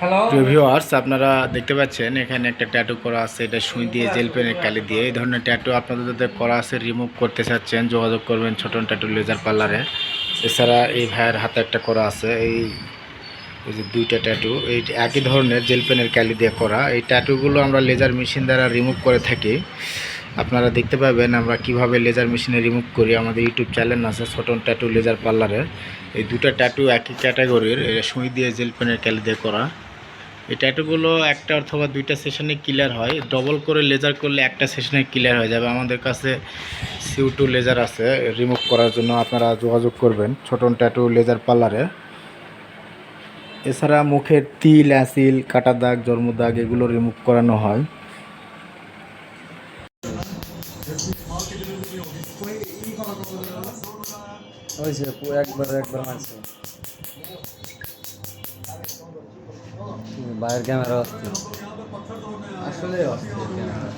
Viewers আপনারা দেখতে পাচ্ছেন, এখানে একটা ট্যাটু করা আছে, এটা সুই দিয়ে জেল পেনের কালি দিয়ে। এই ধরনের ট্যাটু আপনাদের যাদের করা আছে রিমুভ করতে চাচ্ছেন, যোগাযোগ করবেন ছোটন ট্যাটু লেজার পার্লারে এছাড়া এই ভাইয়ের হাতে একটা করা আছে, এই যে দুইটা ট্যাটু এই একই ধরনের জেল পেনের কালি দিয়ে করা। এই ট্যাটুগুলো আমরা লেজার মেশিন দ্বারা রিমুভ করে থাকি। আপনারা দেখতে পাবেন আমরা কীভাবে লেজার মেশিনে রিমুভ করি। আমাদের ইউটিউব চ্যানেল আছে ছোটন ট্যাটু লেজার পার্লারে এই দুটা ট্যাটু একই ক্যাটাগরির সুই দিয়ে জেল পেনের ক্যালি দিয়ে করা। এই ট্যাটুগুলো একটা অথবা দুইটা সেশনে ক্লিয়ার হয়। ডবল করে লেজার করলে একটা সেশনে ক্লিয়ার হয়ে যাবে। আমাদের কাছে সিউ টু লেজার আছে রিমুভ করার জন্য আপনারা যোগাযোগ করবেন ছোটন ট্যাটু লেজার পার্লারে এছাড়া মুখের তিল, অ্যাসিল, কাটা দাগ, জন্ম দাগ এগুলো রিমুভ করানো হয়। একবার একবার বাইরের ক্যামেরা আসছে আসলে অস্থির ক্যামেরা।